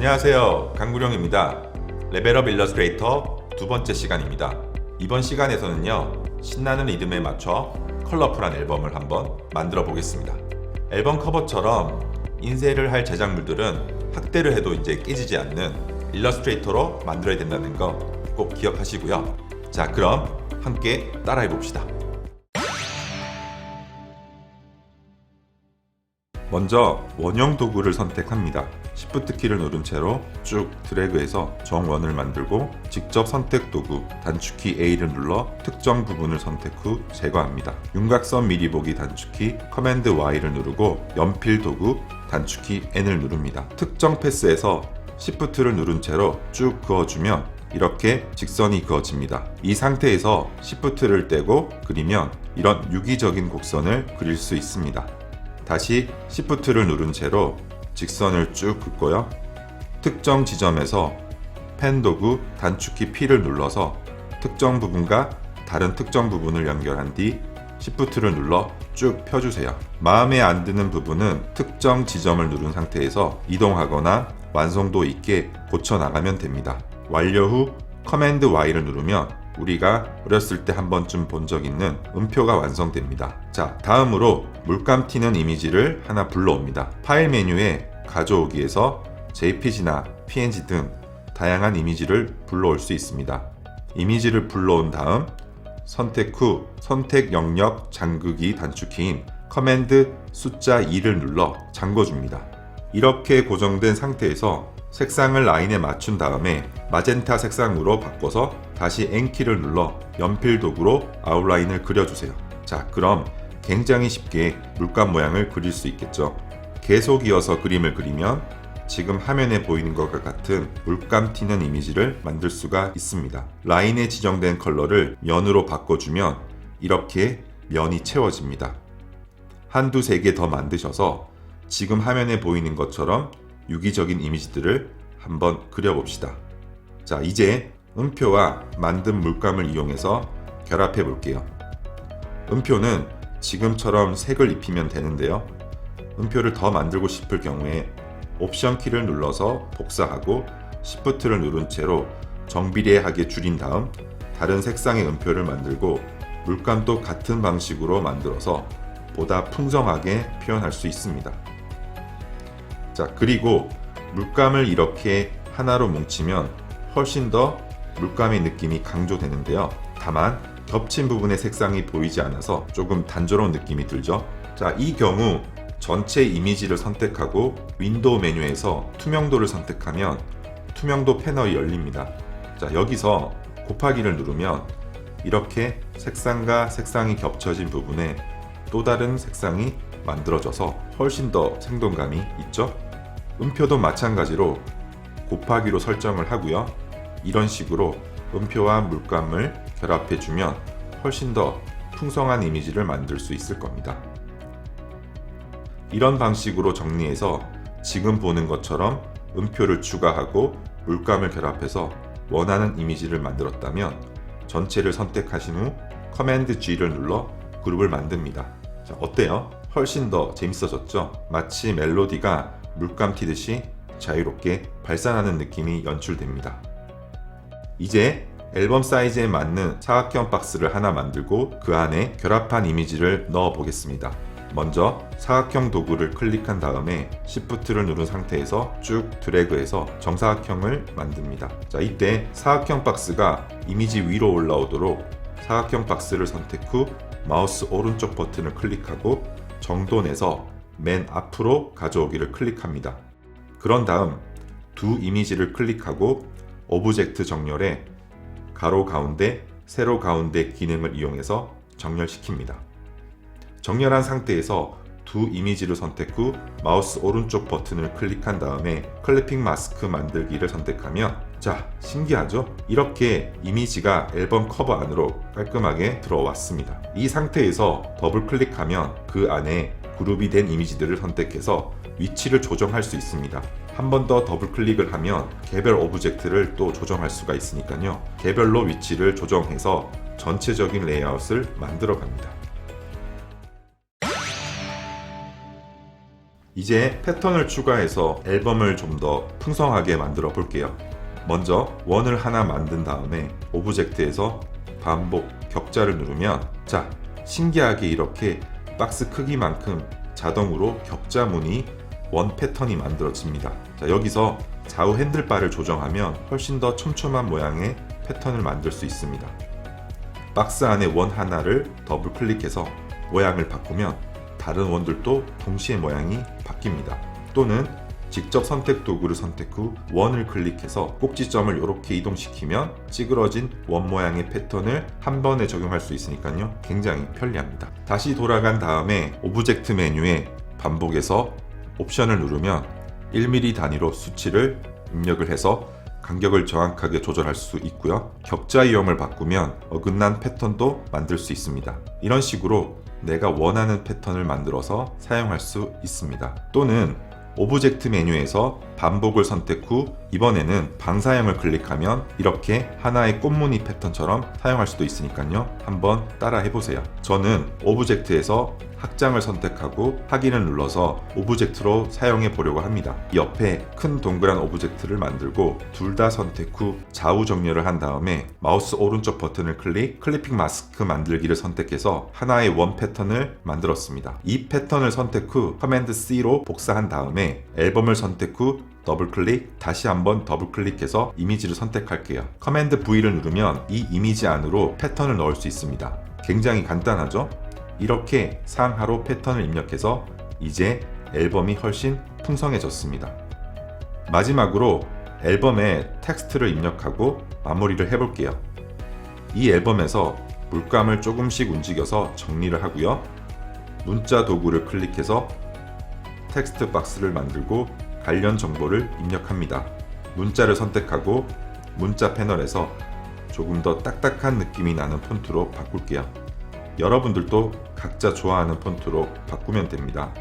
안녕하세요. 강구령입니다. 레벨업 일러스트레이터 두 번째 시간입니다. 이번 시간에서는요, 신나는 리듬에 맞춰 컬러풀한 앨범을 한번 만들어 보겠습니다. 앨범 커버처럼 인쇄를 할 제작물들은 학대를 해도 이제 깨지지 않는 일러스트레이터로 만들어야 된다는 거 꼭 기억하시고요. 자, 그럼 함께 따라해 봅시다. 먼저 원형 도구를 선택합니다. Shift 키를 누른 채로 쭉 드래그해서 정원을 만들고 직접 선택 도구 단축키 A를 눌러 특정 부분을 선택 후 제거합니다. 윤곽선 미리 보기 단축키 커맨드 Y를 누르고 연필 도구 단축키 N을 누릅니다. 특정 패스에서 Shift를 누른 채로 쭉 그어주면 이렇게 직선이 그어집니다. 이 상태에서 Shift를 떼고 그리면 이런 유기적인 곡선을 그릴 수 있습니다. 다시 Shift를 누른 채로 직선을 쭉 긋고요. 특정 지점에서 펜 도구 단축키 P를 눌러서 특정 부분과 다른 특정 부분을 연결한 뒤 Shift를 눌러 쭉 펴주세요. 마음에 안 드는 부분은 특정 지점을 누른 상태에서 이동하거나 완성도 있게 고쳐 나가면 됩니다. 완료 후 커맨드 Y를 누르면 우리가 어렸을 때 한 번쯤 본 적 있는 음표가 완성됩니다. 자, 다음으로 물감 튀는 이미지를 하나 불러옵니다. 파일 메뉴에 가져오기에서 JPG나 PNG 등 다양한 이미지를 불러올 수 있습니다. 이미지를 불러온 다음 선택 후 선택 영역 잠그기 단축키인 커맨드 숫자 2를 눌러 잠궈줍니다. 이렇게 고정된 상태에서 색상을 라인에 맞춘 다음에 마젠타 색상으로 바꿔서 다시 N키를 눌러 연필 도구로 아웃라인을 그려주세요. 자, 그럼 굉장히 쉽게 물감 모양을 그릴 수 있겠죠. 계속 이어서 그림을 그리면 지금 화면에 보이는 것과 같은 물감 튀는 이미지를 만들 수가 있습니다. 라인에 지정된 컬러를 면으로 바꿔주면 이렇게 면이 채워집니다. 한두 세 개 더 만드셔서 지금 화면에 보이는 것처럼 유기적인 이미지들을 한번 그려봅시다. 자, 이제 음표와 만든 물감을 이용해서 결합해 볼게요. 음표는 지금처럼 색을 입히면 되는데요. 음표를 더 만들고 싶을 경우에 옵션 키를 눌러서 복사하고 Shift를 누른 채로 정비례하게 줄인 다음 다른 색상의 음표를 만들고 물감도 같은 방식으로 만들어서 보다 풍성하게 표현할 수 있습니다. 자, 그리고 물감을 이렇게 하나로 뭉치면 훨씬 더 물감의 느낌이 강조되는데요. 다만 겹친 부분의 색상이 보이지 않아서 조금 단조로운 느낌이 들죠. 자, 이 경우 전체 이미지를 선택하고 윈도우 메뉴에서 투명도를 선택하면 투명도 패널이 열립니다. 자, 여기서 곱하기를 누르면 이렇게 색상과 색상이 겹쳐진 부분에 또 다른 색상이 만들어져서 훨씬 더 생동감이 있죠. 음표도 마찬가지로 곱하기로 설정을 하고요. 이런 식으로 음표와 물감을 결합해 주면 훨씬 더 풍성한 이미지를 만들 수 있을 겁니다. 이런 방식으로 정리해서 지금 보는 것처럼 음표를 추가하고 물감을 결합해서 원하는 이미지를 만들었다면 전체를 선택하신 후 커맨드 G를 눌러 그룹을 만듭니다. 자, 어때요? 훨씬 더 재밌어졌죠? 마치 멜로디가 물감 튀듯이 자유롭게 발산하는 느낌이 연출됩니다. 이제 앨범 사이즈에 맞는 사각형 박스를 하나 만들고 그 안에 결합한 이미지를 넣어 보겠습니다. 먼저 사각형 도구를 클릭한 다음에 Shift를 누른 상태에서 쭉 드래그해서 정사각형을 만듭니다. 자, 이때 사각형 박스가 이미지 위로 올라오도록 사각형 박스를 선택 후 마우스 오른쪽 버튼을 클릭하고 정돈해서 맨 앞으로 가져오기를 클릭합니다. 그런 다음 두 이미지를 클릭하고 오브젝트 정렬에 가로 가운데, 세로 가운데 기능을 이용해서 정렬시킵니다. 정렬한 상태에서 두 이미지를 선택 후 마우스 오른쪽 버튼을 클릭한 다음에 클리핑 마스크 만들기를 선택하면 자, 신기하죠? 이렇게 이미지가 앨범 커버 안으로 깔끔하게 들어왔습니다. 이 상태에서 더블 클릭하면 그 안에 그룹이 된 이미지들을 선택해서 위치를 조정할 수 있습니다. 한 번 더 더블 클릭을 하면 개별 오브젝트를 또 조정할 수가 있으니까요. 개별로 위치를 조정해서 전체적인 레이아웃을 만들어 갑니다. 이제 패턴을 추가해서 앨범을 좀 더 풍성하게 만들어 볼게요. 먼저 원을 하나 만든 다음에 오브젝트에서 반복 격자를 누르면 자 신기하게 이렇게 박스 크기만큼 자동으로 격자 무늬 원 패턴이 만들어집니다. 자 여기서 좌우 핸들바를 조정하면 훨씬 더 촘촘한 모양의 패턴을 만들 수 있습니다. 박스 안에 원 하나를 더블 클릭해서 모양을 바꾸면 다른 원들도 동시에 모양이 바뀝니다. 또는 직접 선택 도구를 선택 후 원을 클릭해서 꼭지점을 이렇게 이동시키면 찌그러진 원 모양의 패턴을 한 번에 적용할 수 있으니까요. 굉장히 편리합니다. 다시 돌아간 다음에 오브젝트 메뉴에 반복해서 옵션을 누르면 1mm 단위로 수치를 입력을 해서 간격을 정확하게 조절할 수 있고요. 격자 유형을 바꾸면 어긋난 패턴도 만들 수 있습니다. 이런 식으로 내가 원하는 패턴을 만들어서 사용할 수 있습니다. 또는 오브젝트 메뉴에서 반복을 선택 후 이번에는 방사형을 클릭하면 이렇게 하나의 꽃무늬 패턴처럼 사용할 수도 있으니까요. 한번 따라 해보세요. 저는 오브젝트에서 확장을 선택하고 확인을 눌러서 오브젝트로 사용해 보려고 합니다. 옆에 큰 동그란 오브젝트를 만들고 둘 다 선택 후 좌우 정렬을 한 다음에 마우스 오른쪽 버튼을 클릭, 클리핑 마스크 만들기를 선택해서 하나의 원 패턴을 만들었습니다. 이 패턴을 선택 후 커맨드 C로 복사한 다음에 앨범을 선택 후 더블 클릭, 다시 한번 더블 클릭해서 이미지를 선택할게요. 커맨드 V를 누르면 이 이미지 안으로 패턴을 넣을 수 있습니다. 굉장히 간단하죠? 이렇게 상하로 패턴을 입력해서 이제 앨범이 훨씬 풍성해졌습니다. 마지막으로 앨범에 텍스트를 입력하고 마무리를 해볼게요. 이 앨범에서 물감을 조금씩 움직여서 정리를 하고요. 문자 도구를 클릭해서 텍스트 박스를 만들고 관련 정보를 입력합니다. 문자를 선택하고 문자 패널에서 조금 더 딱딱한 느낌이 나는 폰트로 바꿀게요. 여러분들도 각자 좋아하는 폰트로 바꾸면 됩니다.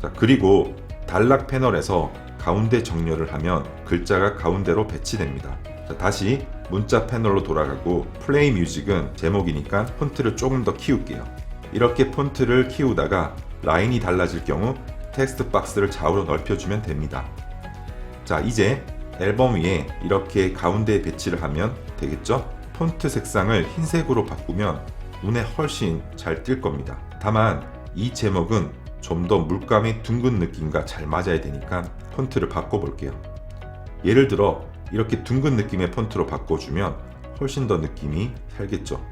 자, 그리고 단락 패널에서 가운데 정렬을 하면 글자가 가운데로 배치됩니다. 자, 다시 문자 패널로 돌아가고 플레이 뮤직은 제목이니까 폰트를 조금 더 키울게요. 이렇게 폰트를 키우다가 라인이 달라질 경우 텍스트 박스를 좌우로 넓혀주면 됩니다. 자, 이제 앨범 위에 이렇게 가운데에 배치를 하면 되겠죠? 폰트 색상을 흰색으로 바꾸면 눈에 훨씬 잘 띌 겁니다. 다만 이 제목은 좀 더 물감이 둥근 느낌과 잘 맞아야 되니까 폰트를 바꿔볼게요. 예를 들어 이렇게 둥근 느낌의 폰트로 바꿔주면 훨씬 더 느낌이 살겠죠.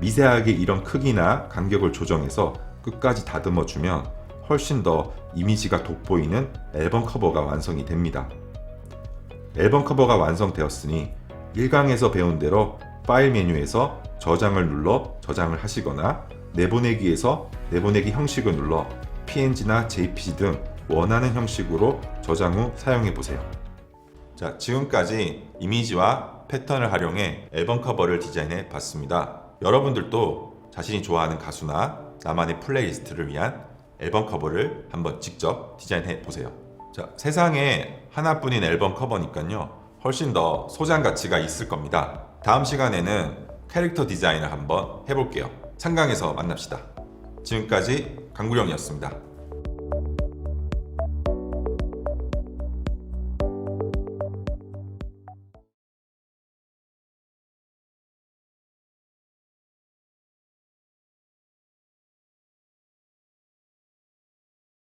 미세하게 이런 크기나 간격을 조정해서 끝까지 다듬어주면 훨씬 더 이미지가 돋보이는 앨범 커버가 완성이 됩니다. 앨범 커버가 완성되었으니 1강에서 배운 대로 파일 메뉴에서 저장을 눌러 저장을 하시거나 내보내기에서 내보내기 형식을 눌러 PNG나 JPG 등 원하는 형식으로 저장 후 사용해 보세요. 자, 지금까지 이미지와 패턴을 활용해 앨범 커버를 디자인해 봤습니다. 여러분들도 자신이 좋아하는 가수나 나만의 플레이리스트를 위한 앨범 커버를 한번 직접 디자인해 보세요. 자, 세상에 하나뿐인 앨범 커버니까요. 훨씬 더 소장 가치가 있을 겁니다. 다음 시간에는 캐릭터 디자인을 한번 해볼게요. 창강에서 만납시다. 지금까지 강구령이었습니다.